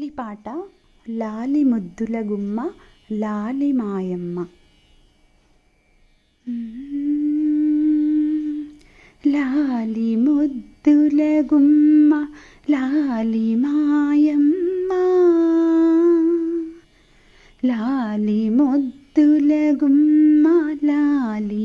లాలిపాట లాలి ముద్దుల గుమ్మ లాలి మాయమ్మ. లాలి ముద్దుల గుమ్మ లాలి మాయమ్మ. లాలి ముద్దుల గుమ్మ లాలి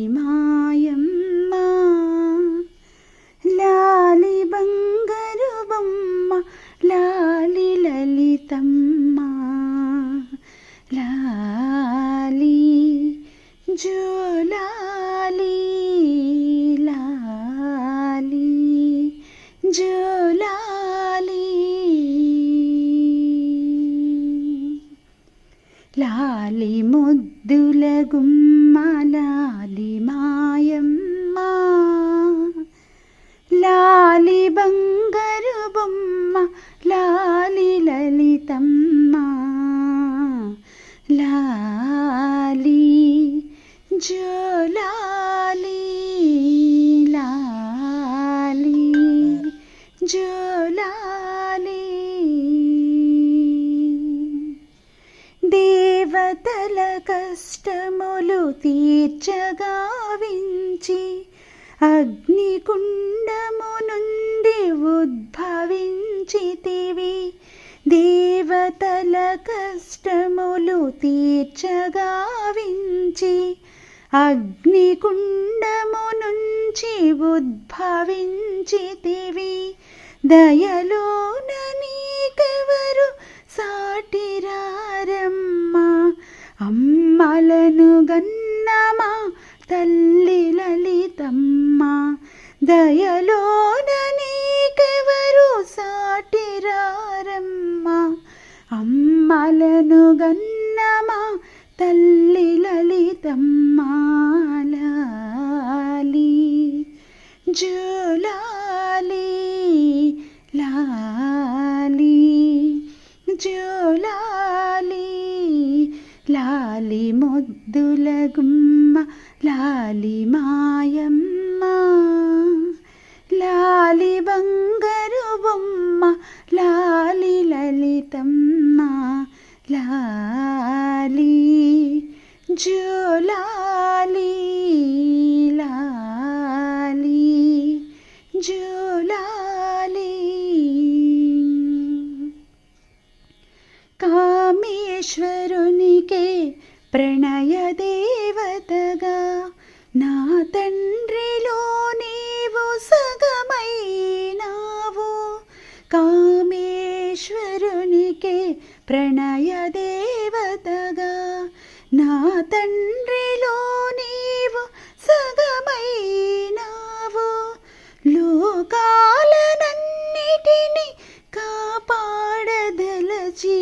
లాలి ముద్దుల గుమ్మ మాయమ్మ లాలి బంగారు బొమ్మ లాలి లలితమ్మ లాలి జో తీర్చగావించి అగ్నికుండము నుండి ఉద్భవించితివి. దేవతల కష్టములు తీర్చగావించి అగ్నికుండము నుంచి ఉద్భవించితివి. దయలోన నీకెవరు సాటిరారమ్మా? అమ్మలను గన్నమా దయలోన నీకెవరు సాటిరారమ్మా? అమ్మలను గన్నమా? తల్లి లలితమ్మ జూలాలి లాలి. జూలాలి లాలి ముద్దుల గుమ్మ లాలి మాయమ్మ. లాలి బంగారు బొమ్మ లాలి లలితమ్మ లాలి జోలాలి లాలి జోలాలి కామేశ్వరునికే ప్రణయ కామేశ్వరునికే ప్రణయ దేవతగా నా తండ్రిలో నీవు సగమైనావు. లోకాలనన్నిటిని కాపాడదలచి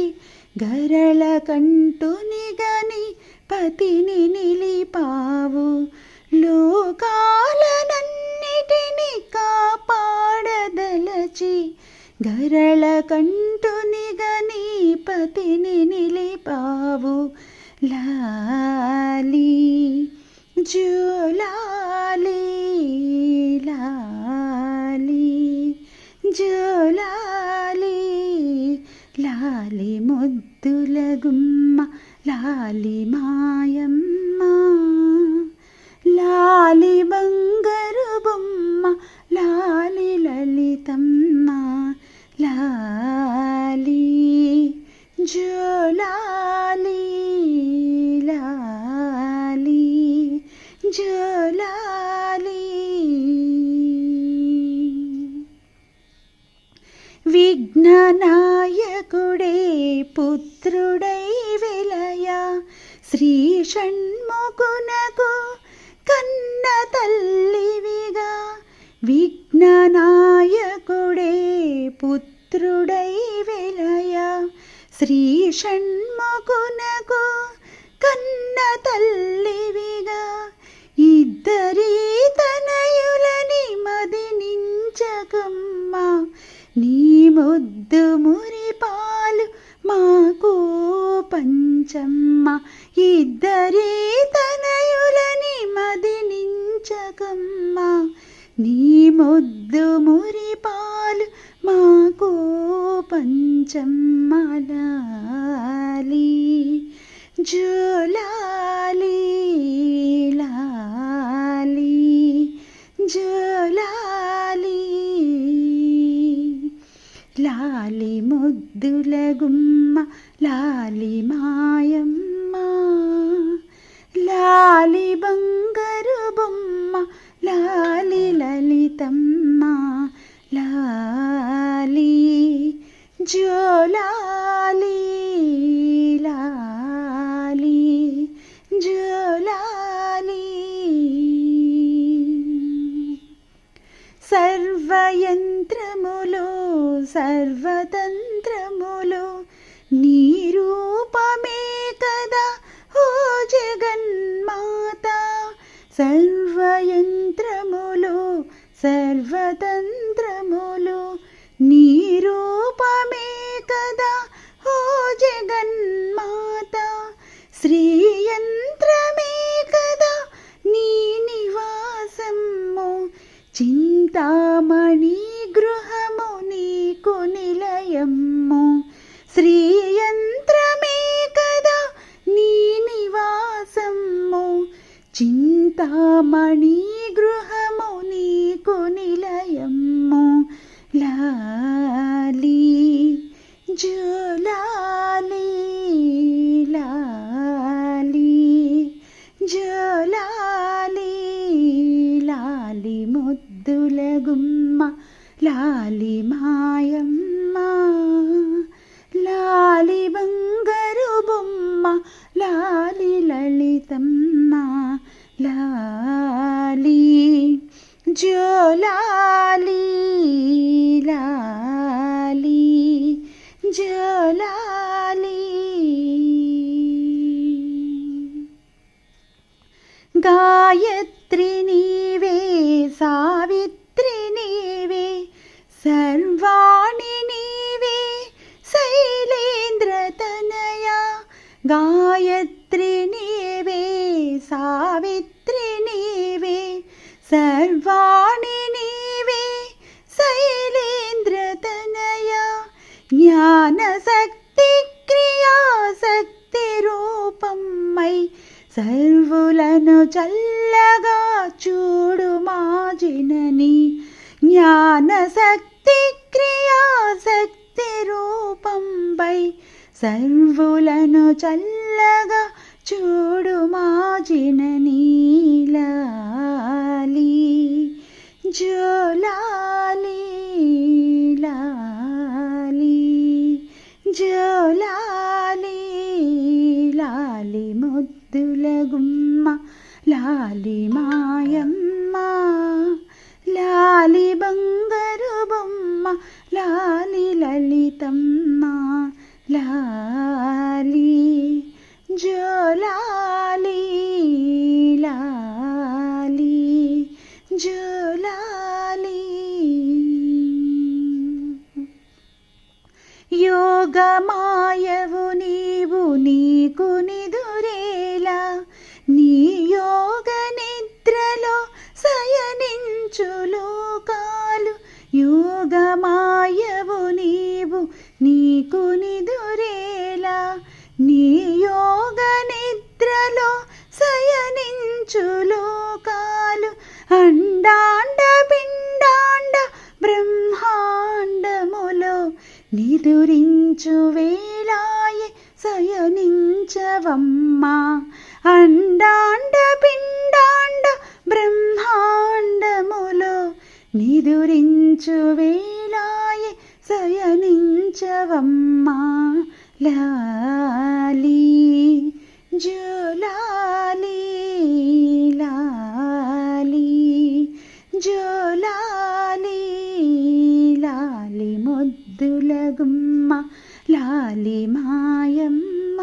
గరళ కంటుని గని పతిని నిలిపావు. లోకాలనన్నిటిని కాపాడదలచి గరళ కంటు గని పతిని నిలిపావు లాలి జోలాలి లాలి జోలాలి లాలి ముద్దులగుం ముద్దు మురిపాలు మాకు పంచమ్మ. గుమ్మ లాలి మాయమ్మ లాలి బంగారు బొమ్మ లాలి లలితమ్మ లాలి జో చింతామణి గృహము నీకు నిలయము. శ్రీయంత్రమే కదా నీ నివాసము. చింతామణి జోలాలి లాలి జోలాలి గాయత్రి నీవే సావిత్రి నీవే సర్వాణి నీవే శైలేంద్ర తనయ గాయత్రి నీవే సావిత్రి నీవే సర్వాణి నీవే శైలేంద్ర తనయ జ్ఞాన శక్తి క్రియాశక్తి రూపమ్మై సర్వులను చల్లగా చూడు మా జినని జ్ఞాన శక్తి క్రియాశక్తి రూపంపై సర్వులను చల్లగా చూడు మా జినని లాలి జోలాలి లాలి జోలాలి లాలి ముద్దుల గుమ్మ లాలి మాయమ్మ లాలి బంగారు బొమ్మ లాలి లలితమ్మ జోలాలి నిదురించు వేళాయే శయనించవమ్మా అండాండ పిండాండ బ్రహ్మాండములో నిదురించు వేళాయే శయనించవమ్మా లాలి జోలాలి లాలి జోలాలి లాలి మాయమ్మ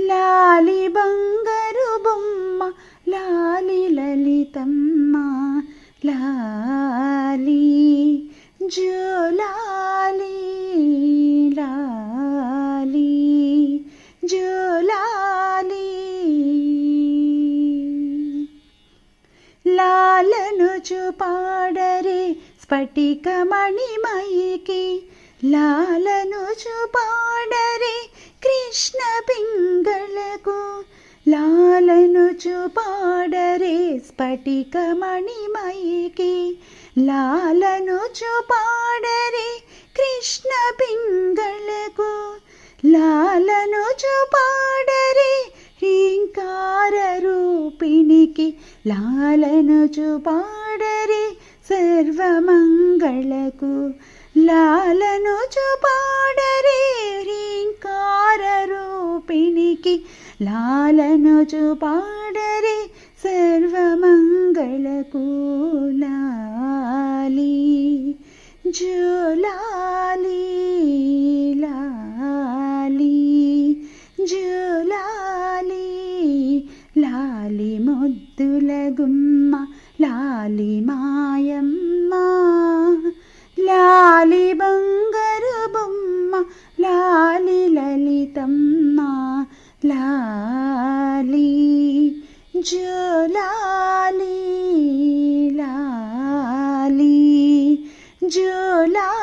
లాలి బంగారు బొమ్మ లాలి లలితమ్మ లాలి జోలాలి లాలి జోలాలి లాలను చూపాడరే స్ఫటికమణిమయికి లాలను చూపాడరే కృష్ణ పింగళకు. లాలను చూపాడరే స్ఫటిక మణిమయికి లాలను చూపాడరే కృష్ణ పింగళకు. లాలను చూపాడరే హ్రీంకార రూపిణికి. లాలను చూపాడరే సర్వమంగళకు. లాలను చూపాడరే హ్రీంకార రూపిణికి. లాలను చూపాడరే సర్వమంగళకూలాలి జులాలి లాలి జులాలి లాలి ముద్దుల గుమ్మ లాలి మాయమ్మ. లాలి బంగారు బొమ్మ లాలి లలితమ్మ లాలి జులాలి లాలి జులాలి